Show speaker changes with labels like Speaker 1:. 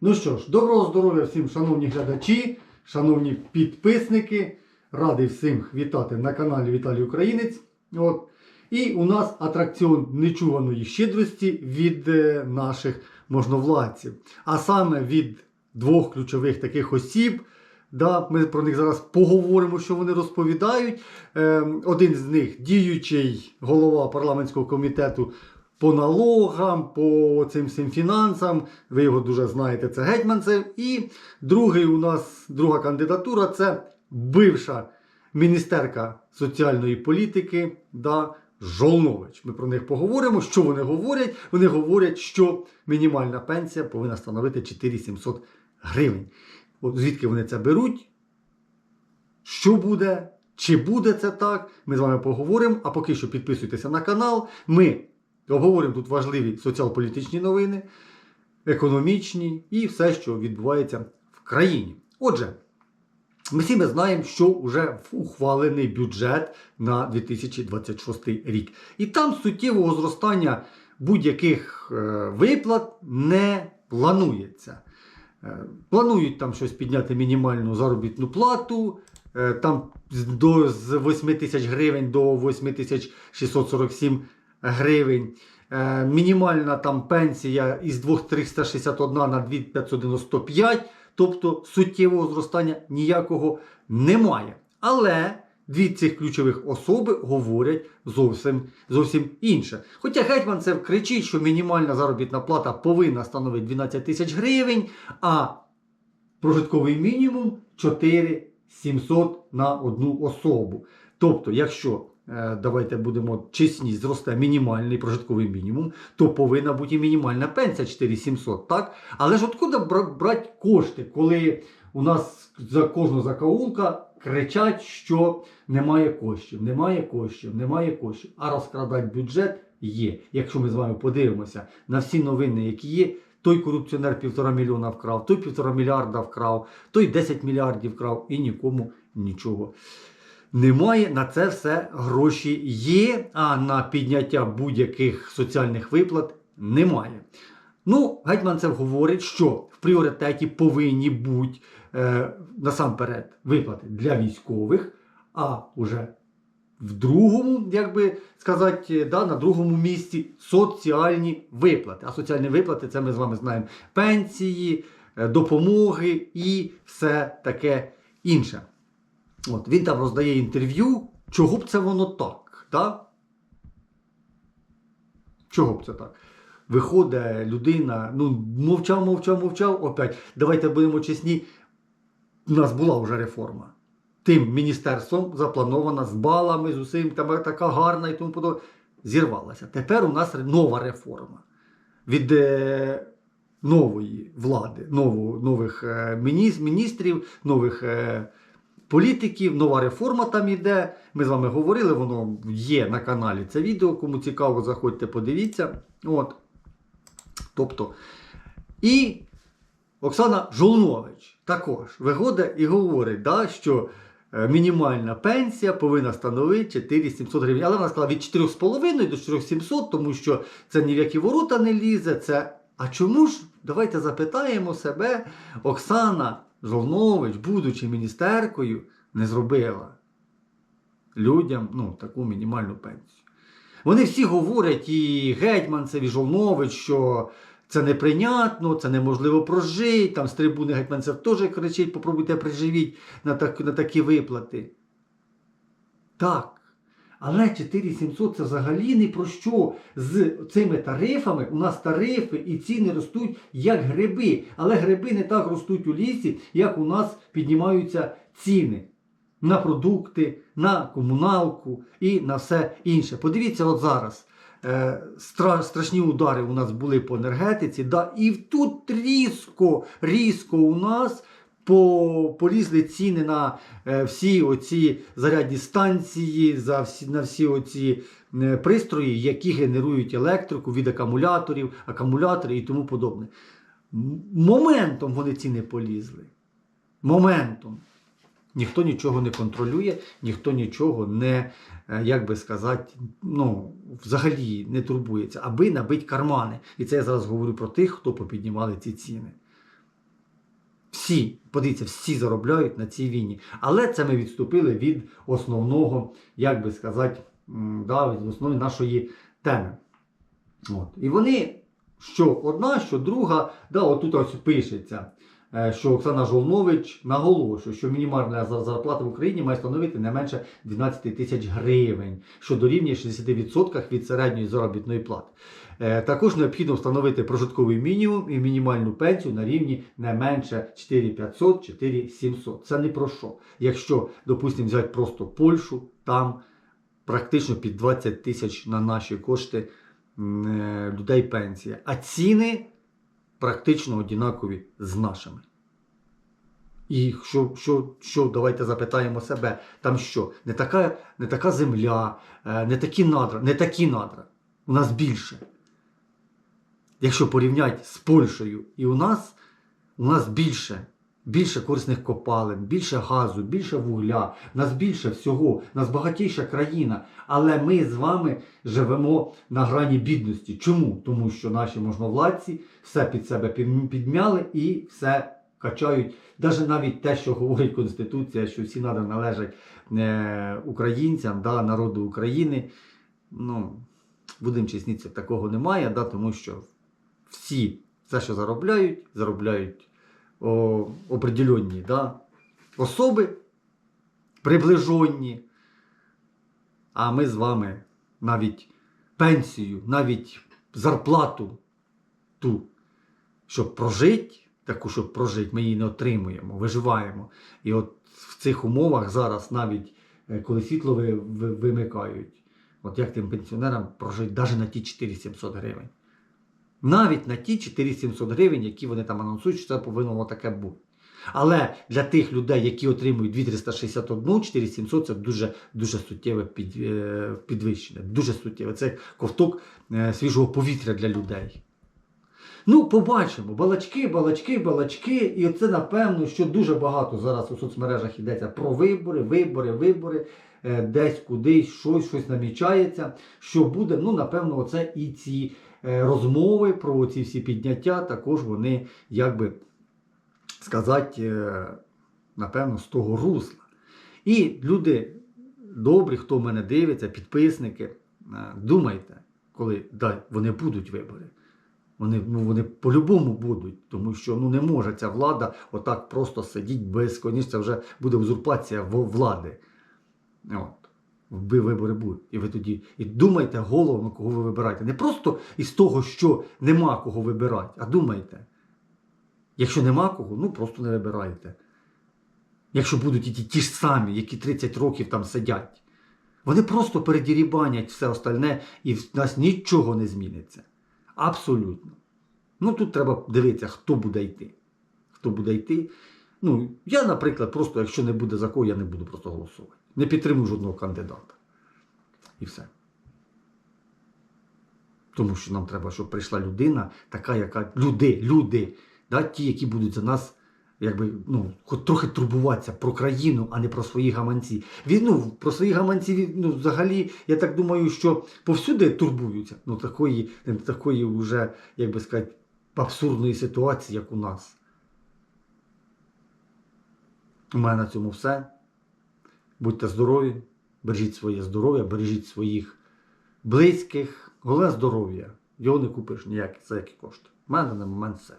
Speaker 1: Ну що ж, доброго здоров'я всім, шановні глядачі, шановні підписники. Радий всім вітати на каналі Віталій Українець. От. І у нас атракціон нечуваної щедрості від е, наших можновладців. А саме від двох ключових таких осіб. Да, ми про них зараз поговоримо, що вони розповідають. Е, один з них діючий голова парламентського комітету по налогам, по цим всім фінансам. Ви його дуже знаєте, це Гетьманцев. І другий у нас друга кандидатура це бивша міністерка соціальної політики да, Жолнович. Ми про них поговоримо. Що вони говорять? Вони говорять, що мінімальна пенсія повинна становити 4700 гривень. От звідки вони це беруть? Що буде? Чи буде це так? Ми з вами поговоримо. А поки що підписуйтеся на канал. Ми обговоримо тут важливі соціал-політичні новини, економічні і все, що відбувається в країні. Отже, ми всі ми знаємо, що вже ухвалений бюджет на 2026 рік. І там суттєвого зростання будь-яких е, виплат не планується. Е, Планують там щось підняти мінімальну заробітну плату. е, Там до, з 8 тисяч гривень до 8 тисяч 647 гривень. Е, Мінімальна там пенсія із 2361 на 2595. Тобто суттєвого зростання ніякого немає. Але дві цих ключових особи говорять зовсім, зовсім інше. Хоча Гетьман це кричить, що мінімальна заробітна плата повинна становити 12 тисяч гривень, а прожитковий мінімум 4700 на одну особу. Тобто, якщо давайте будемо чесні, зросте мінімальний прожитковий мінімум, то повинна бути мінімальна пенсія 4700, так? Але ж откуда брати кошти, коли у нас за кожного закаулка кричать, що немає коштів, немає коштів, немає коштів. А розкрадати бюджет є. Якщо ми з вами подивимося на всі новини, які є, той корупціонер півтора мільйона вкрав, той півтора мільярда вкрав, той 10 мільярдів вкрав і нікому нічого. Немає на це все гроші є, а на підняття будь-яких соціальних виплат немає. Ну, Гетьманцев говорить, що в пріоритеті повинні бути е, насамперед виплати для військових, а уже в другому, як би сказати, да, на другому місці соціальні виплати. А соціальні виплати це ми з вами знаємо пенсії, е, допомоги і все таке інше. От, він там роздає інтерв'ю, чого б це воно так? Да? Чого б це так? Виходить людина, ну, мовчав, мовчав, мовчав, опять. Давайте будемо чесні. У нас була вже реформа. Тим міністерством запланована з балами, з усім, там така гарна і тому подобне. Зірвалася. Тепер у нас нова реформа від е, нової влади, нову, нових е, міністрів, нових е, політиків, нова реформа там іде. Ми з вами говорили, воно є на каналі це відео. Кому цікаво, заходьте, подивіться. От. Тобто, і Оксана Жолнович також виходить і говорить, да, що е, мінімальна пенсія повинна становити 4700 гривень. Але вона сказала від 4,5 до 4700, тому що це ні в які ворота не лізе. Це... А чому ж, давайте запитаємо себе, Оксана Жолнович, будучи міністеркою, не зробила людям ну, таку мінімальну пенсію. Вони всі говорять, і Гетьманцев, і Жолнович, що це неприйнятно, це неможливо прожити. Там з трибуни Гетьманцев теж кричить, попробуйте приживіть на, так, на такі виплати. Так. Але 4700 це взагалі не про що. З цими тарифами у нас тарифи і ціни ростуть як гриби. Але гриби не так ростуть у лісі, як у нас піднімаються ціни на продукти, на комуналку і на все інше. Подивіться, от зараз. Е, страшні удари у нас були по енергетиці, да, і тут різко, різко у нас полізли ціни на е, всі оці зарядні станції, за всі, на всі оці е, пристрої, які генерують електрику від акумуляторів, акумулятори і тому подобне. Моментом вони ціни полізли. Моментом. Ніхто нічого не контролює, ніхто нічого не, е, як би сказати, ну, взагалі не турбується, аби набити кармани. І це я зараз говорю про тих, хто попіднімали ці ціни. Всі, подивіться, всі заробляють на цій війні. Але це ми відступили від основного, як би сказати, да, від основної нашої теми. От. І вони, що одна, що друга, да, отут ось пишеться, що Оксана Жолнович наголошує, що мінімальна зарплата в Україні має становити не менше 12 тисяч гривень, що дорівнює 60% від середньої заробітної плати. Е, Також необхідно встановити прожитковий мінімум і мінімальну пенсію на рівні не менше 4500 4700. Це не про що. Якщо, допустимо, взяти просто Польщу, там практично під 20 тисяч на наші кошти е, людей пенсія. А ціни практично однакові з нашими. І що, що, що, давайте запитаємо себе, там що? Не така, не така земля, е, не такі надра, не такі надра. У нас більше. Якщо порівняти з Польщею, і у нас, у нас більше, більше корисних копалин, більше газу, більше вугля, нас більше всього, нас багатіша країна. Але ми з вами живемо на грані бідності. Чому? Тому що наші можновладці все під себе під- підмяли і все качають. Навіть навіть те, що говорить Конституція, що всі надра належать е, українцям, да, народу України. Ну, будемо чесні, такого немає, да, тому що всі все, що заробляють, заробляють о, определенні да, особи, приближенні. А ми з вами навіть пенсію, навіть зарплату ту, щоб прожити, таку, щоб прожити, ми її не отримуємо, виживаємо. І от в цих умовах зараз навіть е, коли світло ви, ви- вимикають, от як тим пенсіонерам прожити навіть на ті 4700 гривень. Навіть на ті 4700 гривень, які вони там анонсують, що це повинно таке бути. Але для тих людей, які отримують 2361, 4700 це дуже, дуже суттєве під, е, підвищення. Дуже суттєве. Це ковток е, свіжого повітря для людей. Ну, побачимо. Балачки, балачки, балачки. І оце напевно, що дуже багато зараз у соцмережах йдеться про вибори, вибори, вибори. Е, Десь кудись щось, щось намічається. Що буде? Ну, напевно, оце і ці розмови про ці всі підняття, також вони, як би сказати, е, напевно, з того русла. І люди добрі, хто мене дивиться, підписники, е, думайте, коли да, вони будуть вибори. Вони, ну, вони по-любому будуть, тому що ну, не може ця влада отак просто сидіти без коніж, це вже буде узурпація влади. От. Ви вибори будуть. І ви тоді і думайте головно, кого ви вибираєте. Не просто із того, що нема кого вибирати, а думайте. Якщо нема кого, ну просто не вибирайте. Якщо будуть і ті, ті ж самі, які 30 років там сидять, вони просто передірібанять все остальне і в нас нічого не зміниться. Абсолютно. Ну тут треба дивитися, хто буде йти. Хто буде йти. Ну, я, наприклад, просто, якщо не буде за кого, я не буду просто голосувати. Не підтримую жодного кандидата. І все. Тому що нам треба, щоб прийшла людина, така, яка люди, люди, да, ті, які будуть за нас, якби, ну, хоч трохи турбуватися про країну, а не про свої гаманці. Він, ну, про свої гаманці, ну, взагалі, я так думаю, що повсюди турбуються. Ну, такої, такої вже, як би сказати, абсурдної ситуації, як у нас. У мене на цьому все. Будьте здорові, бережіть своє здоров'я, бережіть своїх близьких. Головне здоров'я. Його не купиш ніяк, за які кошти. У мене на момент все.